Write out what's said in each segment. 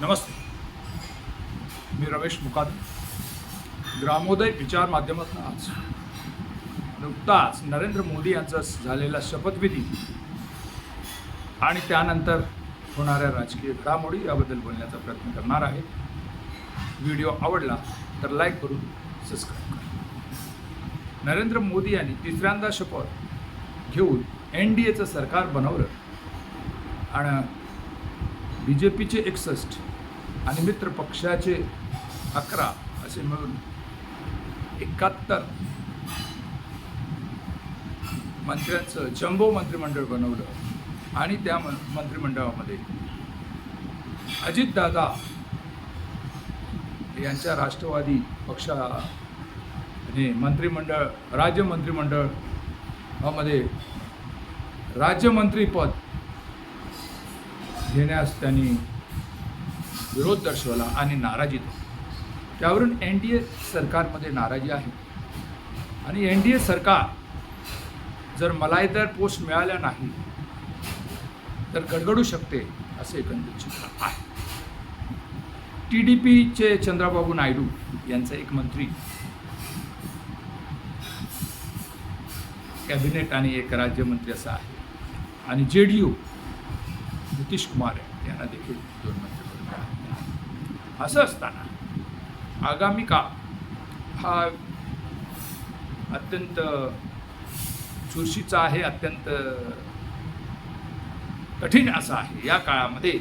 नमस्ते. मी रमेश मुकादम. ग्रामोदय विचार माध्यमातून आज. नुकताच नरेंद्र मोदी यांचा झालेला शपथविधी आणि त्यानंतर होणाऱ्या राजकीय घडामोडी याबद्दल बोलण्याचा प्रयत्न करणार आहे. व्हिडिओ आवडला तर लाईक करून सबस्क्राईब करा. नरेंद्र मोदी यांनी तिसऱ्यांदा शपथ घेऊन एन डी एचं सरकार बनवलं. आणि बी जे पीचे एकसष्ट आणि मित्र पक्षाचे अकरा असे मिळून एकाहत्तर. मंत्र्यांचं जम्बो मंत्रिमंडळ बनवलं आणि त्या मंत्रिमंडळामध्ये अजितदादा यांच्या राष्ट्रवादी पक्षाने मंत्रिमंडळ राज्य मंत्रिमंडळामध्ये राज्यमंत्रीपद घेण्यास त्यांनी विरोध दर्शवला आणि नाराजी दाखवली. त्यावरून एन डी ए सरकारमध्ये नाराजी आहे. आणि एन डी ए सरकार जर मलायदार पोस्ट मिळाल्या नाही तर गडगडू शकते असे एकंदरीत चित्र आहे. टी डी पीचे चंद्राबाबू नायडू यांचा एक मंत्री कॅबिनेट आणि एक राज्यमंत्री असा आहे. आणि जे डी यू नितीश कुमार आहे यांना देखील दोन मंत्रिपद मिळाले. असं असताना आगामी काळ हा अत्यंत चुरशीचा आहे अत्यंत कठीण असा आहे. या काळामध्ये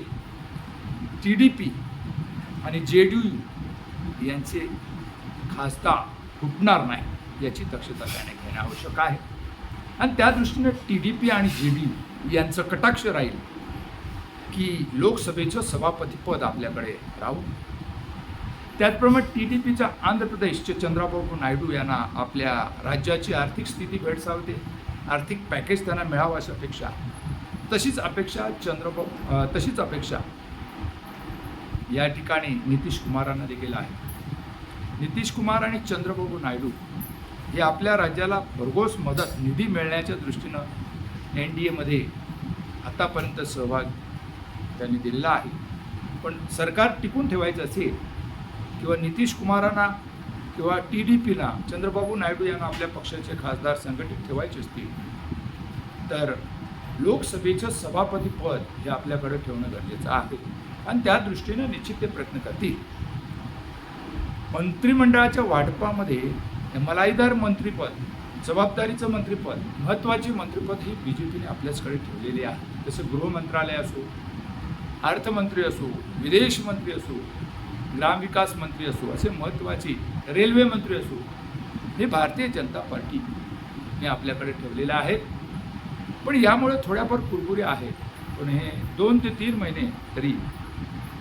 टी डी पी आणि जे डी यू यांचे खासदार फुटणार नाही याची दक्षता त्याने घेणे आवश्यक आहे. आणि त्या दृष्टीनं टी डी पी आणि जे डी यू यांचं कटाक्ष राहील की लोकसभेचं सभापतीपद आपल्याकडे राहू त्याचप्रमाणे टी डी पीच्या आंध्र प्रदेशचे चंद्राबाबू नायडू यांना आपल्या राज्याची आर्थिक स्थिती भेडसावते. आर्थिक पॅकेज त्यांना मिळावं अशी अपेक्षा तशीच अपेक्षा चंद्रबाबू तशीच अपेक्षा या ठिकाणी नितीश कुमारांना देखील आहे. नितीश कुमार आणि चंद्रबाबू नायडू हे आपल्या राज्याला भरघोस मदत निधी मिळण्याच्या दृष्टीनं एन डी एमध्ये आतापर्यंत सहभाग त्यांनी दिलेला आहे. पण सरकार टिकून ठेवायचं असेल किंवा नितीश कुमारांना किंवा टी डी पीला चंद्रबाबू नायडू यांना आपल्या पक्षाचे खासदार संघटित ठेवायचे असतील तर लोकसभेचं सभापतीपद हे आपल्याकडे ठेवणं गरजेचं आहे. आणि त्या दृष्टीनं निश्चित ते प्रयत्न करतील. मंत्रिमंडळाच्या वाटपामध्ये मलाईदार मंत्रिपद जबाबदारीचं मंत्रिपद महत्त्वाची मंत्रिपद ही बी जे पीने आपल्याचकडे ठेवलेली आहे. जसं गृहमंत्रालय असो अर्थमंत्री असो विदेश मंत्री असो ग्रामविकास मंत्री असो असे महत्त्वाचे रेल्वे मंत्री असो हे भारतीय जनता पार्टीने आपल्याकडे ठेवलेलं आहेत. पण यामुळे थोड्याफार कुरकुरी आहेत. पण हे दोन ते तीन महिने तरी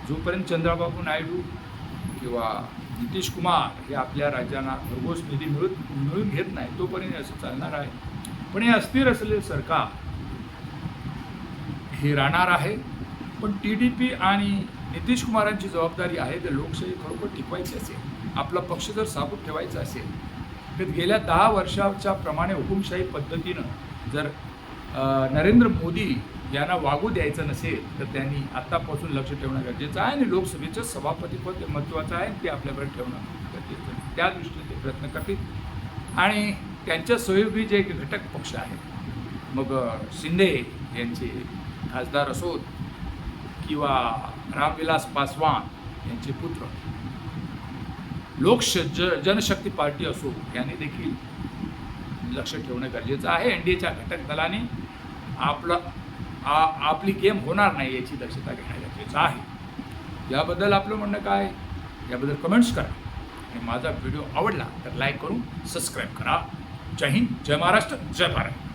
जोपर्यंत चंद्राबाबू नायडू किंवा नितीश कुमार हे आपल्या राज्यांना भरघोस निधी मिळून मिळून घेत नाही तोपर्यंत असं चालणार आहे. पण हे अस्थिर असलेले सरकार हे राहणार आहे. पण टी डी पी आणि नितीश कुमारांची जबाबदारी आहे तर लोकशाही खरोखर टिकवायची असेल आपला पक्ष जर साबूत ठेवायचा असेल तर गेल्या दहा वर्षाच्या प्रमाणे हुकुमशाही पद्धतीनं जर नरेंद्र मोदी यांना वागू द्यायचं नसेल तर त्यांनी आत्तापासून लक्ष ठेवणं गरजेचं आहे आणि लोकसभेचं सभापतीपद महत्त्वाचं आहे ते आपल्याकडे ठेवणं गरजेचं आहे. त्या दृष्टीने ते प्रयत्न करतील. आणि त्यांच्या सहयोगी जे एक घटक पक्ष आहे मग शिंदे यांचे खासदार असोत किंवा रामविलास पासवान यांचे पुत्र. लोकश ज जनशक्ती पार्टी असो याने देखील लक्ष ठेवणं गरजेचं आहे. एन डी एच्या घटक दलाने आपलं आ आपली गेम होणार नाही याची दक्षता घेणं गरजेचं आहे. याबद्दल आपलं म्हणणं काय? याबद्दल कमेंट्स करा. आणि माझा व्हिडिओ आवडला तर लाईक करून सबस्क्राईब करा. जय हिंद जय महाराष्ट्र जय भारत.